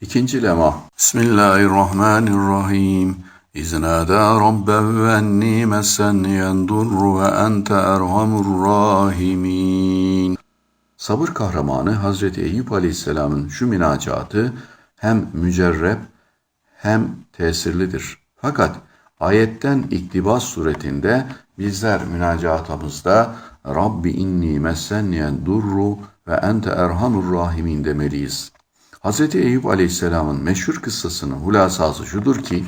İkinci lema. Bismillahirrahmanirrahim. İz nâdâ rabbehu ennî messenniyen durru ve ente erhamur rahimin. Sabır kahramanı Hazreti Eyüp Aleyhisselam'ın şu münacatı hem mücerreb hem tesirlidir. Fakat ayetten iktibas suretinde bizler münacatımızda Rabbi inni messenniyen durru ve ente erhamur rahimin demeliyiz. Hz. Eyüp Aleyhisselam'ın meşhur kıssasının hulasası şudur ki,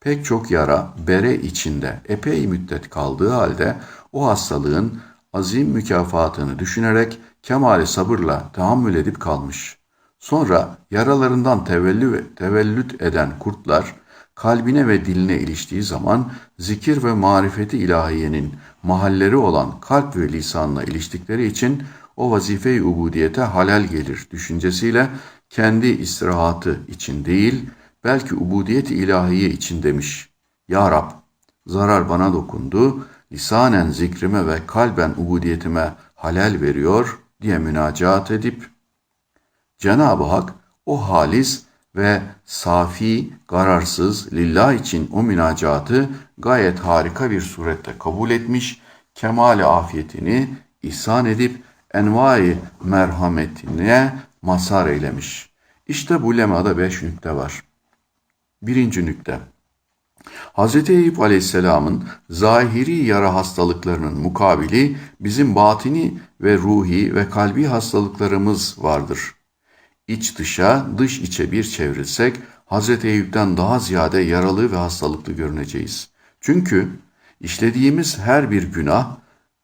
pek çok yara bere içinde epey müddet kaldığı halde o hastalığın azim mükafatını düşünerek kemali sabırla tahammül edip kalmış. Sonra yaralarından tevellü, tevellüt eden kurtlar kalbine ve diline iliştiği zaman zikir ve marifeti ilahiyenin mahalleri olan kalp ve lisanla iliştikleri için o vazife-i ubudiyete halal gelir düşüncesiyle kendi istirahatı için değil, belki ubudiyet-i ilahiye için demiş. Ya Rab, zarar bana dokundu, lisanen zikrime ve kalben ubudiyetime halal veriyor diye münacaat edip, Cenab-ı Hak o halis ve safi, kararsız, lillah için o münacatı gayet harika bir surette kabul etmiş, kemali afiyetini ihsan edip envai merhametine mazhar eylemiş. İşte bu lemada beş nükte var. Birinci nükte. Hz. Eyüp Aleyhisselam'ın zahiri yara hastalıklarının mukabili bizim batini ve ruhi ve kalbi hastalıklarımız vardır. İç dışa, dış içe bir çevrilsek Hz. Eyüp'ten daha ziyade yaralı ve hastalıklı görüneceğiz. Çünkü işlediğimiz her bir günah,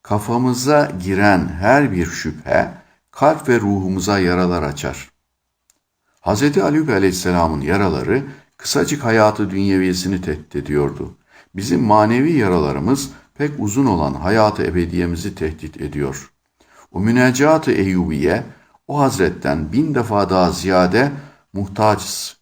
kafamıza giren her bir şüphe, kalp ve ruhumuza yaralar açar. Hz. Ali Aleyhisselam'ın yaraları kısacık hayatı dünyeviyesini tehdit ediyordu. Bizim manevi yaralarımız pek uzun olan hayatı ebediyemizi tehdit ediyor. O münecat-ı Eyyubiye o hazretten bin defa daha ziyade muhtaçız.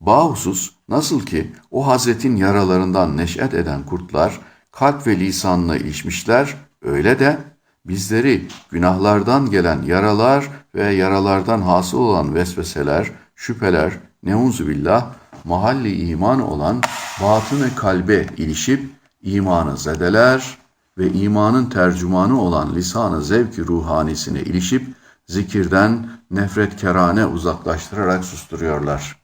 Bahusus nasıl ki o hazretin yaralarından neşet eden kurtlar kalp ve lisanla ilişmişler, öyle de bizleri günahlardan gelen yaralar ve yaralardan hasıl olan vesveseler, şüpheler, neuzubillah, mahalli iman olan batını kalbe ilişip imanı zedeler ve imanın tercümanı olan lisanı zevki ruhanisine ilişip zikirden nefret kerane uzaklaştırarak susturuyorlar.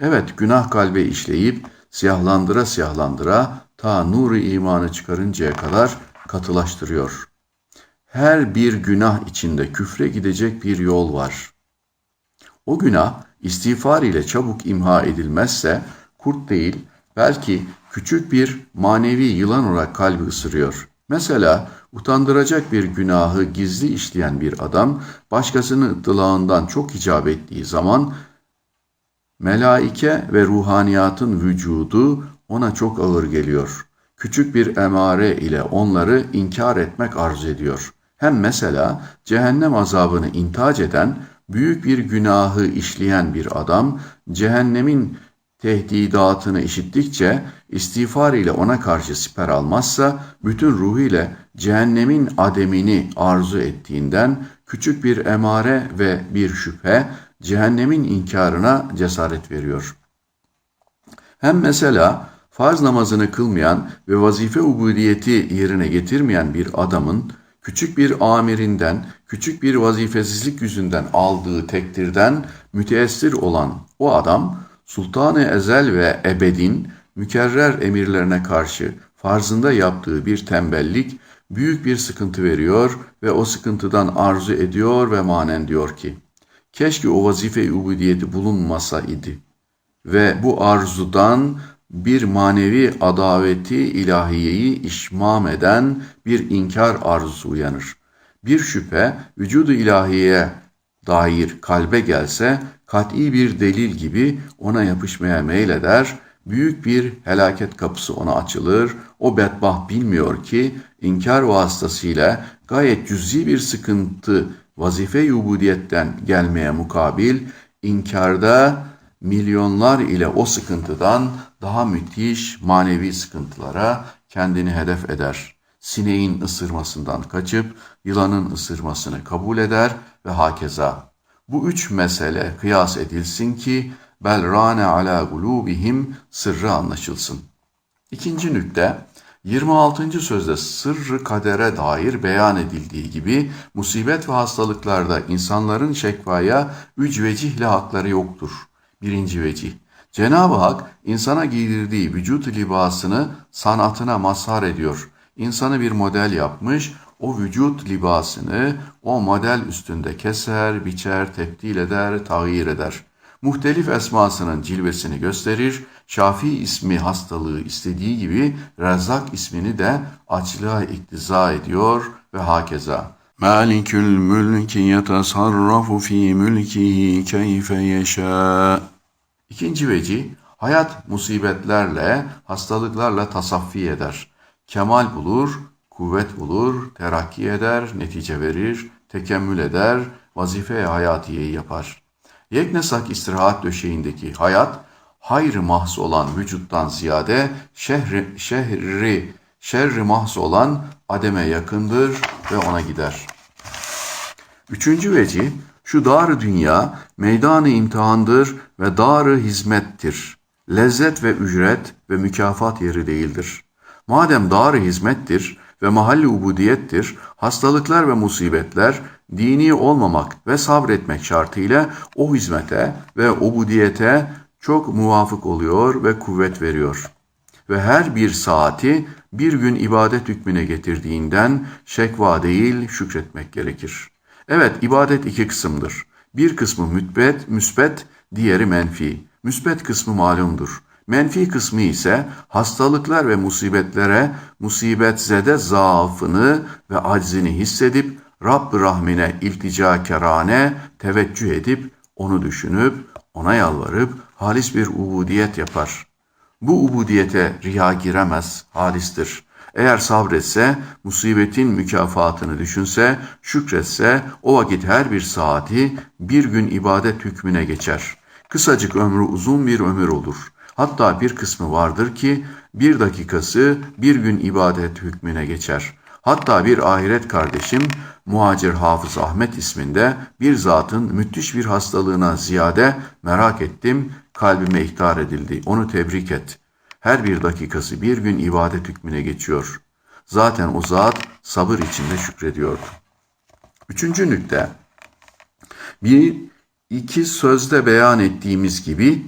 Evet günah kalbe işleyip siyahlandıra siyahlandıra ta nuru imanı çıkarıncaya kadar katılaştırıyor. Her bir günah içinde küfre gidecek bir yol var. O günah istiğfar ile çabuk imha edilmezse kurt değil belki küçük bir manevi yılan olarak kalbi ısırıyor. Mesela utandıracak bir günahı gizli işleyen bir adam başkasının ıttılağından çok icap ettiği zaman melaike ve ruhaniyatın vücudu ona çok ağır geliyor. Küçük bir emare ile onları inkar etmek arz ediyor. Hem mesela cehennem azabını intac eden büyük bir günahı işleyen bir adam cehennemin tehdidatını işittikçe istiğfar ile ona karşı siper almazsa bütün ruhu ile cehennemin ademini arzu ettiğinden küçük bir emare ve bir şüphe cehennemin inkarına cesaret veriyor. Hem mesela farz namazını kılmayan ve vazife ubudiyeti yerine getirmeyen bir adamın küçük bir amirinden, küçük bir vazifesizlik yüzünden aldığı tektirden müteessir olan o adam, Sultanı Ezel ve Ebed'in mükerrer emirlerine karşı farzında yaptığı bir tembellik büyük bir sıkıntı veriyor ve o sıkıntıdan arzu ediyor ve manen diyor ki, keşke o vazife-i ubudiyeti bulunmasa idi ve bu arzudan bir manevi adaveti ilahiyeyi işmam eden bir inkar arzusu uyanır. Bir şüphe vücudu ilahiye dair kalbe gelse kat'i bir delil gibi ona yapışmaya meyleder, büyük bir helaket kapısı ona açılır. O bedbah bilmiyor ki inkar vasıtasıyla gayet cüzi bir sıkıntı vazife-i ubudiyetten gelmeye mukabil inkarda milyonlar ile o sıkıntıdan daha müthiş manevi sıkıntılara kendini hedef eder. Sineğin ısırmasından kaçıp yılanın ısırmasını kabul eder ve hakeza. Bu üç mesele kıyas edilsin ki bel rane ala gulubihim sırrı anlaşılsın. İkinci nükte 26. sözde sırrı kadere dair beyan edildiği gibi musibet ve hastalıklarda insanların şekvaya üç vecihle hakları yoktur. Birinci vecih. Cenab-ı Hak insana giydirdiği vücut libasını sanatına mazhar ediyor. İnsanı bir model yapmış, o vücut libasını o model üstünde keser, biçer, tebdil eder, tağyir eder. Muhtelif esmasının cilvesini gösterir, Şafi ismi hastalığı istediği gibi Rezzak ismini de açlığa iktiza ediyor ve hakeza. Malikül mülki yetasarrafu fi mülkihi keyfe yeşâ. İkinci veci, hayat musibetlerle, hastalıklarla tasaffi eder. Kemal bulur, kuvvet bulur, terakki eder, netice verir, tekemmül eder, vazife hayatiyeyi yapar. Yeknesak istirahat döşeğindeki hayat, hayrı mahs olan vücuttan ziyade şehri, şehri, şerri mahs olan ademe yakındır ve ona gider. Üçüncü veci, şu dar dünya meydanı imtihandır ve darı hizmettir. Lezzet ve ücret ve mükafat yeri değildir. Madem darı hizmettir ve mahalli ubudiyettir, hastalıklar ve musibetler dini olmamak ve sabretmek şartıyla o hizmete ve ubudiyete çok muvafık oluyor ve kuvvet veriyor. Ve her bir saati bir gün ibadet hükmüne getirdiğinden şekva değil şükretmek gerekir. Evet ibadet iki kısımdır. Bir kısmı mütbet, müsbet, diğeri menfi. Müsbet kısmı malumdur. Menfi kısmı ise hastalıklar ve musibetlere musibetzede zaafını ve aczini hissedip Rabb rahmine iltica kerane teveccüh edip onu düşünüp ona yalvarıp halis bir ubudiyet yapar. Bu ubudiyete riya giremez, halistir. Eğer sabretse, musibetin mükafatını düşünse, şükretse o vakit her bir saati bir gün ibadet hükmüne geçer. Kısacık ömrü uzun bir ömür olur. Hatta bir kısmı vardır ki bir dakikası bir gün ibadet hükmüne geçer. Hatta bir ahiret kardeşim Muhacir Hafız Ahmet isminde bir zatın müthiş bir hastalığına ziyade merak ettim, kalbime ihtar edildi. Onu tebrik et. Her bir dakikası bir gün ibadet hükmüne geçiyor. Zaten o zat sabır içinde şükrediyordu. Üçüncü nükte, bir iki sözde beyan ettiğimiz gibi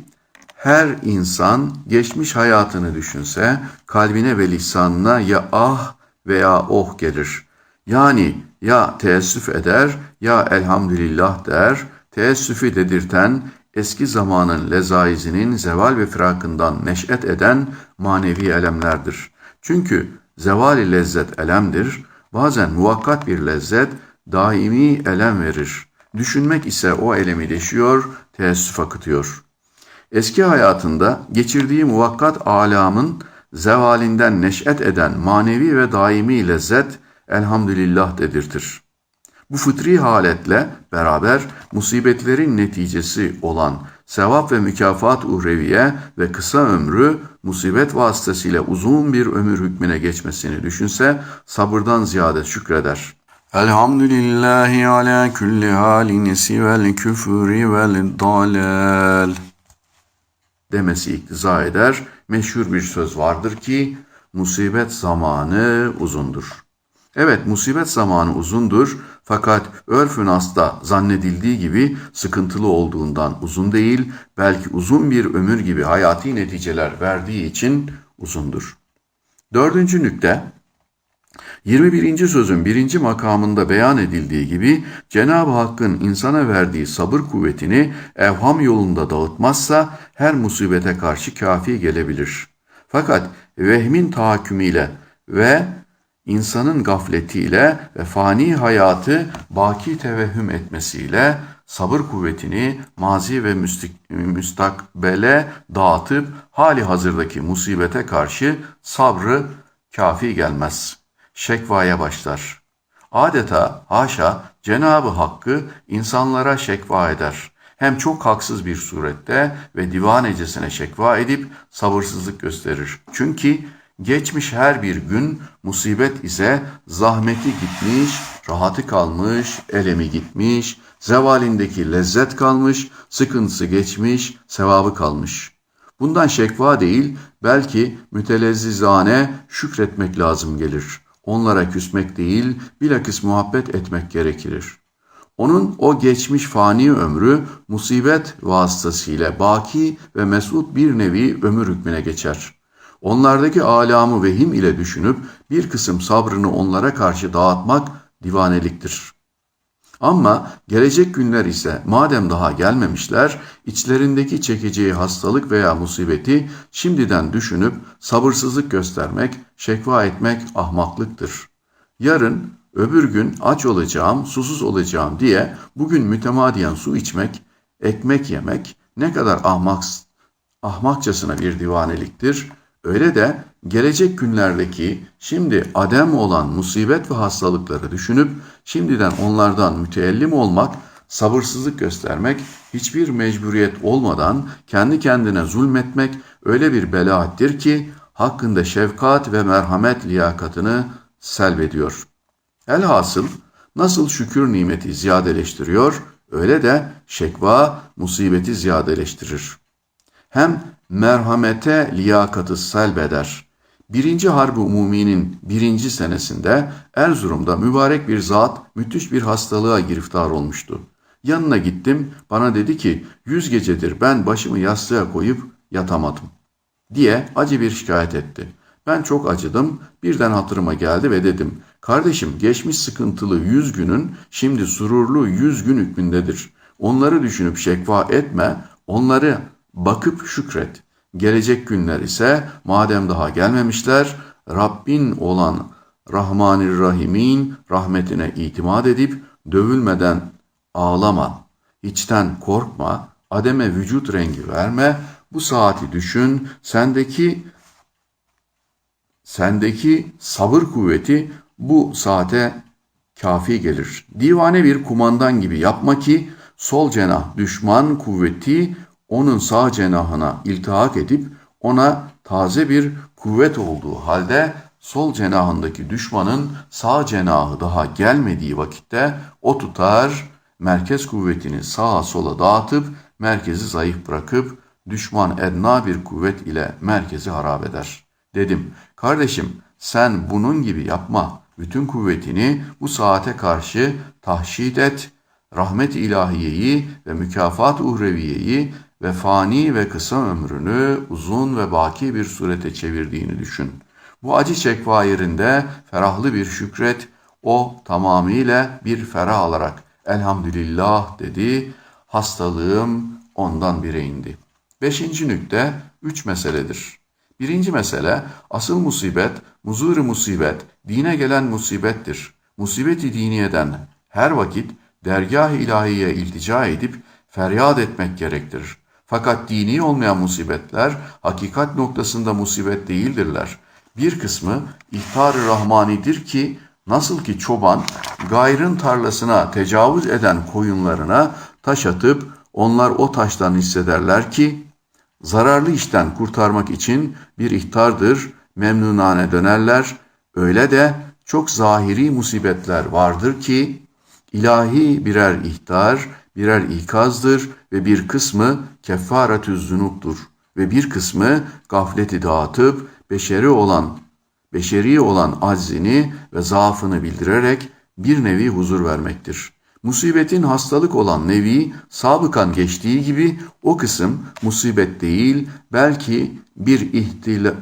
her insan geçmiş hayatını düşünse kalbine ve lisanına ya ah veya oh gelir. Yani ya teessüf eder ya elhamdülillah der. Teessüfü dedirten eski zamanın lezaizinin zeval ve firakından neş'et eden manevi elemlerdir. Çünkü zevali lezzet elemdir. Bazen muvakkat bir lezzet daimi elem verir. Düşünmek ise o elemi deşiyor, teessüf akıtıyor. Eski hayatında geçirdiği muvakkat alamın zevalinden neş'et eden manevi ve daimi lezzet elhamdülillah dedirtir. Bu fıtri haletle beraber musibetlerin neticesi olan sevap ve mükafat uhreviye ve kısa ömrü musibet vasıtasıyla uzun bir ömür hükmüne geçmesini düşünse sabırdan ziyade şükreder. Elhamdülillahi ala kulli halin sivel küfri vel dalal demesi iktiza eder. Meşhur bir söz vardır ki musibet zamanı uzundur. Evet musibet zamanı uzundur fakat örfün asla zannedildiği gibi sıkıntılı olduğundan uzun değil belki uzun bir ömür gibi hayati neticeler verdiği için uzundur. Dördüncü nükte 21. sözün birinci makamında beyan edildiği gibi Cenab-ı Hakk'ın insana verdiği sabır kuvvetini evham yolunda dağıtmazsa her musibete karşı kafi gelebilir. Fakat vehmin tahakkümüyle ve insanın gafletiyle ve fani hayatı baki tevehhüm etmesiyle sabır kuvvetini mazi ve müstakbele dağıtıp hali hazırdaki musibete karşı sabrı kafi gelmez. Şekvaya başlar. Adeta haşa Cenabı Hakk'ı insanlara şekva eder. Hem çok haksız bir surette ve divanecesine şekva edip sabırsızlık gösterir. Çünkü Geçmiş her bir gün musibet ise zahmeti gitmiş, rahatı kalmış, elemi gitmiş, Zevalindeki lezzet kalmış, sıkıntısı geçmiş, sevabı kalmış. Bundan şekva değil, belki mütelezzizane şükretmek lazım gelir. Onlara küsmek değil, bilakis muhabbet etmek gerekir. Onun o geçmiş fani ömrü musibet vasıtasıyla baki ve mesut bir nevi ömür hükmüne geçer. Onlardaki alamı vehim ile düşünüp bir kısım sabrını onlara karşı dağıtmak divaneliktir. Ama gelecek günler ise madem daha gelmemişler, içlerindeki çekeceği hastalık veya musibeti şimdiden düşünüp sabırsızlık göstermek, şekva etmek ahmaklıktır. Yarın, öbür gün aç olacağım, susuz olacağım diye bugün mütemadiyen su içmek, ekmek yemek ne kadar ahmak, ahmakçasına bir divaneliktir. Öyle de gelecek günlerdeki şimdi adem olan musibet ve hastalıkları düşünüp şimdiden onlardan müteellim olmak, sabırsızlık göstermek, hiçbir mecburiyet olmadan kendi kendine zulmetmek öyle bir belaattir ki hakkında şefkat ve merhamet liyakatını selbediyor. Elhasıl nasıl şükür nimeti ziyadeleştiriyor, öyle de şekva musibeti ziyadeleştirir. Hem merhamete liyakatı selbeder. Birinci Harbi Umumi'nin birinci senesinde Erzurum'da mübarek bir zat müthiş bir hastalığa giriftar olmuştu. Yanına gittim, bana dedi ki yüz gecedir ben başımı yastığa koyup yatamadım diye acı bir şikayet etti. Ben çok acıdım, birden hatırıma geldi ve dedim, kardeşim geçmiş sıkıntılı yüz günün şimdi sururlu yüz gün hükmündedir. Onları düşünüp şekva etme, onları bakıp şükret. Gelecek günler ise madem daha gelmemişler, Rabbin olan Rahmanir Rahim'in rahmetine itimat edip dövülmeden ağlama, içten korkma, ademe vücut rengi verme, bu saati düşün, sendeki sendeki sabır kuvveti bu saate kafi gelir. Divane bir kumandan gibi yapma ki sol cenah düşman kuvveti onun sağ cenahına iltihak edip ona taze bir kuvvet olduğu halde sol cenahındaki düşmanın sağ cenahı daha gelmediği vakitte o tutar merkez kuvvetini sağa sola dağıtıp merkezi zayıf bırakıp düşman edna bir kuvvet ile merkezi harap eder. Dedim, kardeşim sen bunun gibi yapma. Bütün kuvvetini bu saate karşı tahşid et, rahmet ilahiyeyi ve mükafat uhreviyeyi ve fani ve kısa ömrünü uzun ve baki bir surete çevirdiğini düşün. Bu acı çekva yerinde ferahlı bir şükret, o tamamıyla bir ferah alarak elhamdülillah dedi, hastalığım ondan bire indi. Beşinci nükte üç meseledir. Birinci mesele, asıl musibet, muzur musibet, dine gelen musibettir. Musibeti diniyeden her vakit dergah-ı ilahiye iltica edip feryat etmek gerektirir. Fakat dini olmayan musibetler hakikat noktasında musibet değildirler. Bir kısmı ihtar-ı rahmanidir ki nasıl ki çoban gayrın tarlasına tecavüz eden koyunlarına taş atıp onlar o taştan hissederler ki zararlı işten kurtarmak için bir ihtardır, memnunane dönerler. Öyle de çok zahiri musibetler vardır ki ilahi birer ihtar, birer ikazdır ve bir kısmı kefaretü zunuptur ve bir kısmı gafleti dağıtıp beşeri olan beşeri olan aczini ve zaafını bildirerek bir nevi huzur vermektir. Musibetin hastalık olan nevi sabıkan geçtiği gibi o kısım musibet değil belki bir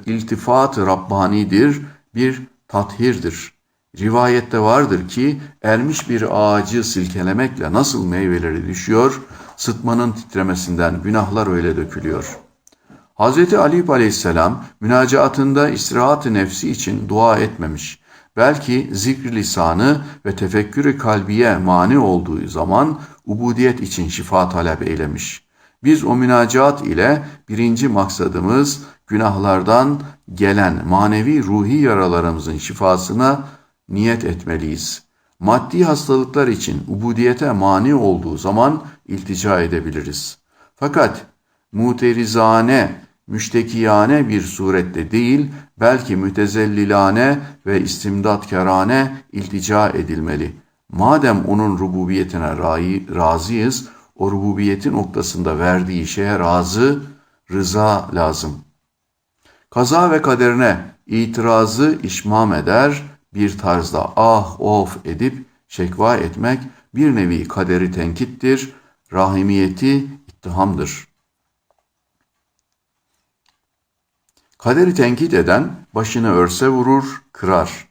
iltifat-ı Rabbani'dir, bir tathirdir. Rivayette vardır ki ermiş bir ağacı silkelemekle nasıl meyveleri düşüyor, sıtmanın titremesinden günahlar öyle dökülüyor. Hz. Ali aleyhisselam münacaatında istirahat-ı nefsi için dua etmemiş. Belki zikr lisanı ve tefekkürü kalbiye mani olduğu zaman ubudiyet için şifa talep eylemiş. Biz o münacaat ile birinci maksadımız günahlardan gelen manevi ruhi yaralarımızın şifasına niyet etmeliyiz. Maddi hastalıklar için ubudiyete mani olduğu zaman iltica edebiliriz. Fakat muterizane, müştekiyane bir surette değil, belki mütezellilane ve istimdatkarane iltica edilmeli. Madem onun rububiyetine ra- razıyız, o rububiyeti noktasında verdiği şeye razı, rıza lazım. Kaza ve kaderine itirazı işmam eder, bir tarzda ah of edip şekva etmek bir nevi kaderi tenkittir, rahimiyeti ittihamdır. Kaderi tenkit eden başını örse vurur, kırar.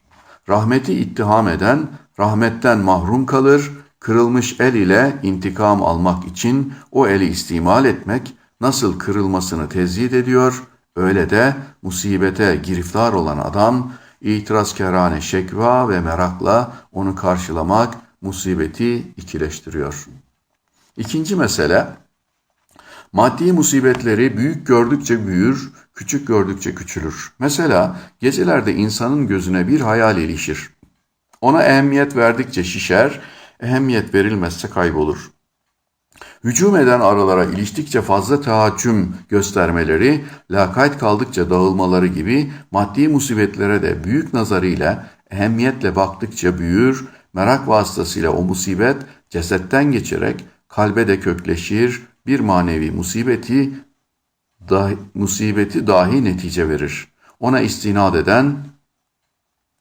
Rahmeti ittiham eden rahmetten mahrum kalır, kırılmış el ile intikam almak için o eli istimal etmek nasıl kırılmasını tezyit ediyor, öyle de musibete giriftar olan adam itirazkârane şekva ve merakla onu karşılamak musibeti ikileştiriyor. İkinci mesele, Maddi musibetleri büyük gördükçe büyür, küçük gördükçe küçülür. Mesela gecelerde insanın gözüne bir hayal ilişir. Ona ehemmiyet verdikçe şişer, ehemmiyet verilmezse kaybolur. Hücum eden aralara iliştikçe fazla tahaccüm göstermeleri, lakayt kaldıkça dağılmaları gibi maddi musibetlere de büyük nazarıyla ehemmiyetle baktıkça büyür, merak vasıtasıyla o musibet cesetten geçerek kalbe de kökleşir, bir manevi musibeti dahi, musibeti dahi netice verir. Ona istinad eden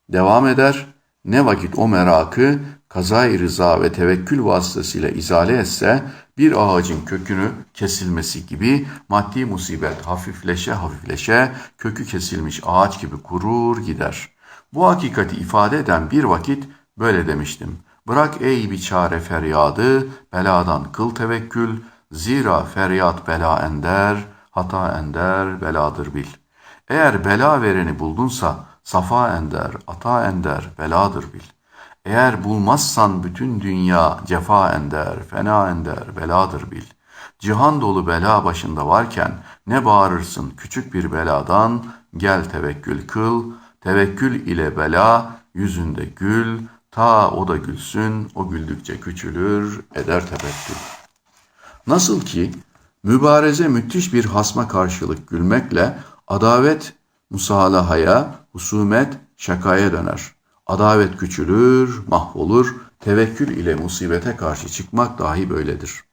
devam eder. Ne vakit o merakı kazay rıza ve tevekkül vasıtasıyla izale etse bir ağacın kökünü kesilmesi gibi maddi musibet hafifleşe hafifleşe kökü kesilmiş ağaç gibi kurur gider. Bu hakikati ifade eden bir vakit böyle demiştim. Bırak ey biçare feryadı, beladan kıl tevekkül, zira feryat bela ender, hata ender, beladır bil. Eğer bela vereni buldunsa, safa ender, ata ender, beladır bil. Eğer bulmazsan bütün dünya cefa ender, fena ender, beladır bil. Cihan dolu bela başında varken ne bağırırsın küçük bir beladan, gel tevekkül kıl, tevekkül ile bela yüzünde gül, ta o da gülsün, o güldükçe küçülür, eder tevekkül. Nasıl ki mübareze müthiş bir hasma karşılık gülmekle adavet musalahaya, husumet şakaya döner. Adavet küçülür, mahvolur, tevekkül ile musibete karşı çıkmak dahi böyledir.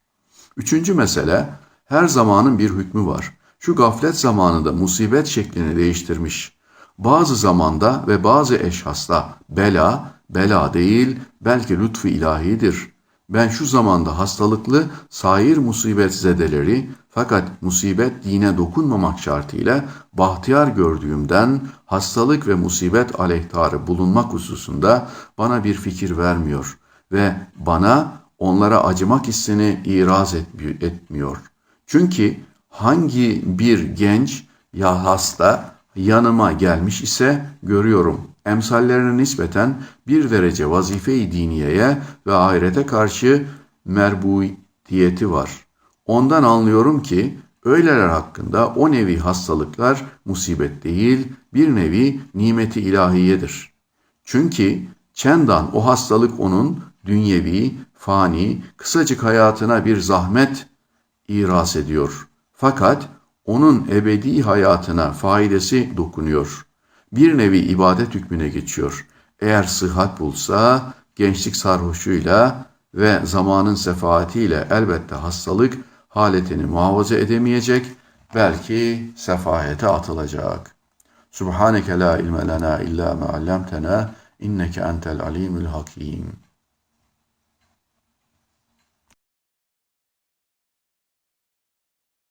Üçüncü mesele, her zamanın bir hükmü var. Şu gaflet zamanında musibet şeklini değiştirmiş. Bazı zamanda ve bazı eşhasta bela, bela değil belki lütfu ilahidir. Ben şu zamanda hastalıklı sair musibet zedeleri fakat musibet dine dokunmamak şartıyla bahtiyar gördüğümden hastalık ve musibet aleyhtarı bulunmak hususunda bana bir fikir vermiyor ve bana onlara acımak hissini iraz etmiyor. Çünkü hangi bir genç ya hasta yanıma gelmiş ise görüyorum. Emsallerine nispeten bir derece vazife-i diniyeye ve ahirete karşı merbutiyeti var. Ondan anlıyorum ki öyleler hakkında o nevi hastalıklar musibet değil, bir nevi nimeti ilahiyedir. Çünkü çendan o hastalık onun dünyevi, fani, kısacık hayatına bir zahmet iras ediyor. Fakat onun ebedi hayatına faidesi dokunuyor. Bir nevi ibadet hükmüne geçiyor. Eğer sıhhat bulsa gençlik sarhoşuyla ve zamanın sefaatiyle elbette hastalık haletini muhafaza edemeyecek, belki sefahete atılacak. Subhaneke la ilme lena illa ma allamtena inneke entel alimul hakim.